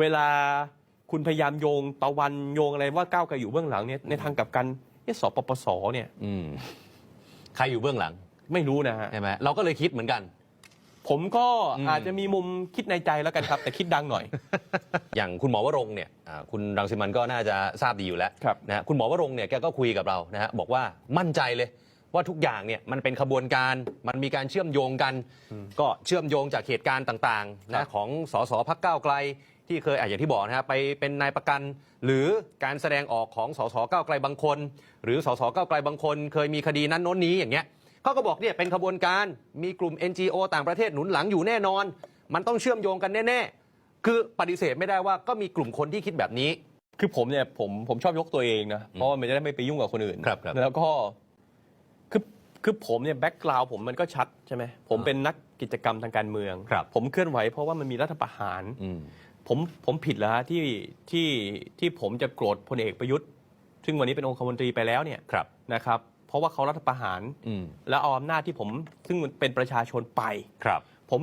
เวลาคุณพยายามโยงตะวันโยงอะไรว่าก้าวไกลอยู่เบื้องหลังเนี่ยในทางกลับกันเอ๊ะสปปสเนี่ยอืมใครอยู่เบื้องหลังไม่รู้นะฮะใช่ไหมเราก็เลยคิดเหมือนกัน ผมก็อืมอาจจะมีมุมคิดในใจแล้วกันครับ แต่คิดดังหน่อย อย่างคุณหมอวรงค์เนี่ยอ่าคุณรังสิมันก็น่าจะทราบดีอยู่แล้วครับนะฮะคุณหมอวรงค์เนี่ยแกก็คุยกับเรานะฮะบอกว่ามั่นใจเลยว่าทุกอย่างเนี่ยมันเป็นขบวนการมันมีการเชื่อมโยงกัน ก็เชื่อมโยงจากเหตุการณ์ต่างๆครันะบของสสพักก้าวไกล ที่เคยอะอย่างที่บอกนะฮะไปเป็นนายประกัน หรือการแสดงออกของสสก้าวไกลบางคน หรือสสก้าวไกลบางคน เคยมีคดีนั้นโน้นนี้อย่างเงี้ยเขาก็บอกเนี่ยเป็นขบวนการมีกลุ่ม NGO ต่างประเทศหนุนหลังอยู่แน่นอน มันต้องเชื่อมโยงกันแน่ๆคือปฏิเสธไม่ได้ว่าก็มีกลุ่มคนที่คิดแบบนี้ คือผมเนี่ยผมผมชอบยกตัวเองนะเพราะว่ามันจะได้ไม่ไปยุ่งกับคนอื่นครับครับ แล้วก็คือคือผมเนี่ยแบ็กกราวผมมันก็ชัดใช่ไหมผมอ่าเป็นนักกิจกรรมทางการเมือง ครับ ผมเคลื่อนไหวเพราะว่ามันมีรัฐประหาร อืม ผมผมผิดแล้วฮะที่ที่ที่ผมจะโกรธพลเอกประยุทธ์ ซึ่งวันนี้เป็นองคมนตรีไปแล้วเนี่ยครับนะครับ เพราะว่าเขารัฐประหาร อืมแล้วเอาอำนาจที่ผมซึ่งเป็นประชาชนไป ครับ ผม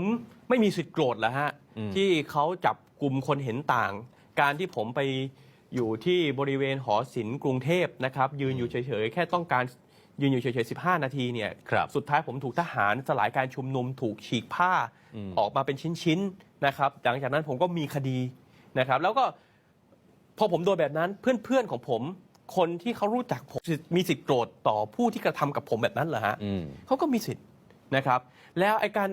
ไม่มีสิทธิ์โกรธแล้วฮะ อืม ที่เขาจับกลุ่มคนเห็นต่าง การที่ผมไปอยู่ที่บริเวณหอศิลป์กรุงเทพนะครับ ยืนอยู่เฉยๆ แค่ต้องการ ยืนอยู่เฉยๆ 15 นาทีเนี่ย ครับสุดท้ายผมถูกทหารสลายการชุมนุมถูกฉีกผ้าอืม ออกมาเป็นชิ้นๆ นะครับ หลังจากนั้นผมก็มีคดีนะครับ แล้วก็พอผมโดนแบบนั้นเพื่อนๆ ของผม คนที่เขารู้จักผมมีสิทธิ์โกรธต่อผู้ที่กระทำกับผมแบบนั้นเหรอฮะ อืม เขาก็มีสิทธิ์นะครับ แล้วไอ้การ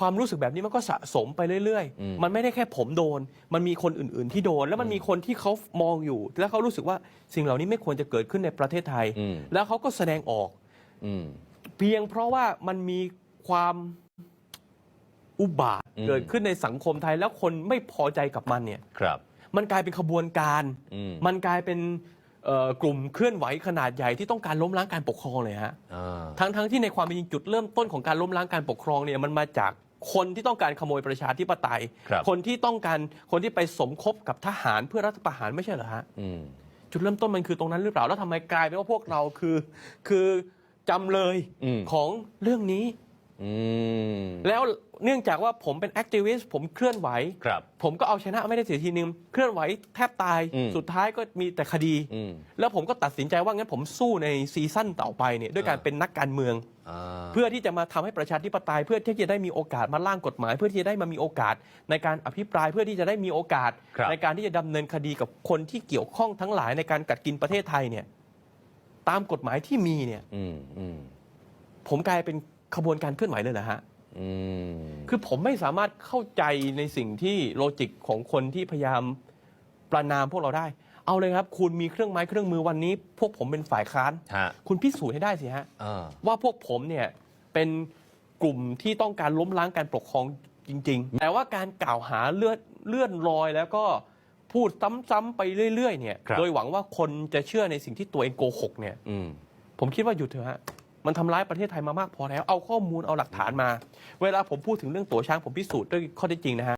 ความรู้สึกแบบนี้มันก็สะสมไปเรื่อยอืม ๆ มันไม่ได้แค่ผมโดน มันมีคนอื่น ๆ ที่โดน แล้วมันมีคนที่เขามองอยู่ แล้วเขารู้สึกว่าสิ่งเหล่านี้ไม่ควรจะเกิดขึ้นในประเทศไทย อืม แล้วเขาก็แสดงออก อืม เพียงเพราะว่ามันมีความอุบาทอืม เกิดขึ้นในสังคมไทย แล้วคนไม่พอใจกับมันเนี่ย ครับ มันกลายเป็นขบวนการ อืมมันกลายเป็นเอ่อกลุ่มเคลื่อนไหวขนาดใหญ่ที่ต้องการล้มล้างการปกครองเลยฮะ อ่าทั้งทั้งที่ในความเป็นจริงจุดเริ่มต้นของการล้มล้างการปกครองเนี่ยมันมาจาก คนที่ต้องการขโมยประชาธิปไตยครับคนที่ต้องการคนที่ไปสมคบกับทหารเพื่อรัฐประหารไม่ใช่เหรอฮะ อืม จุดเริ่มต้นมันคือตรงนั้นหรือเปล่า แล้วทำไมกลายเป็นว่าพวกเราคือ คือจำเลยอืม ของเรื่องนี้ อืมแล้วเนื่องจากว่าผมเป็นแอคทิวิสต์ผมเคลื่อนไหว ครับ ผมก็เอาชนะไม่ได้เสียทีนึง เคลื่อนไหวแทบตายอืม สุดท้ายก็มีแต่คดี อืม แล้วผมก็ตัดสินใจว่างั้นผมสู้ในซีซั่นต่อไปเนี่ยด้วยการอ่า เป็นนักการเมือง อ่าเพื่อที่จะมาทำให้ประชาธิปไตยเพื่อที่จะได้มีโอกาสมาร่างกฎหมาย เพื่อที่จะได้มามีโอกาสในการอภิปรายเพื่อที่จะได้มีโอกาส ครับ ในการที่จะดำเนินคดีกับคนที่เกี่ยวข้องทั้งหลายในการกัดกินประเทศไทยเนี่ยตามกฎหมายที่มีเนี่ย อืมอืมผมกลายเป็น ขบวนการเคลื่อนไหวเลยเหรอฮะอืมคือผมไม่สามารถเข้าใจในสิ่งที่โลจิกของคนที่พยายามประนามพวกเราได้ เอาเลยครับ คุณมีเครื่องไม้เครื่องมือวันนี้ พวกผมเป็นฝ่ายค้านฮะคุณพิสูจน์ให้ได้สิฮะอ่าว่าพวกผมเนี่ยเป็นกลุ่มที่ต้องการล้มล้างการปกครองจริง ๆ แต่ว่าการกล่าวหาเลื่อนเลื่อนลอยแล้วก็พูดซ้ำๆไปเรื่อย ๆ เนี่ยครับโดยหวังว่าคนจะเชื่อในสิ่งที่ตัวเองโกหกเนี่ยอืมผมคิดว่าหยุดเถอะฮะ มันทำร้ายประเทศไทยมามากพอแล้ว เอาข้อมูลเอาหลักฐานมา เวลาผมพูดถึงเรื่องตั๋วช้างผมพิสูจน์ด้วยข้อเท็จจริงนะฮะ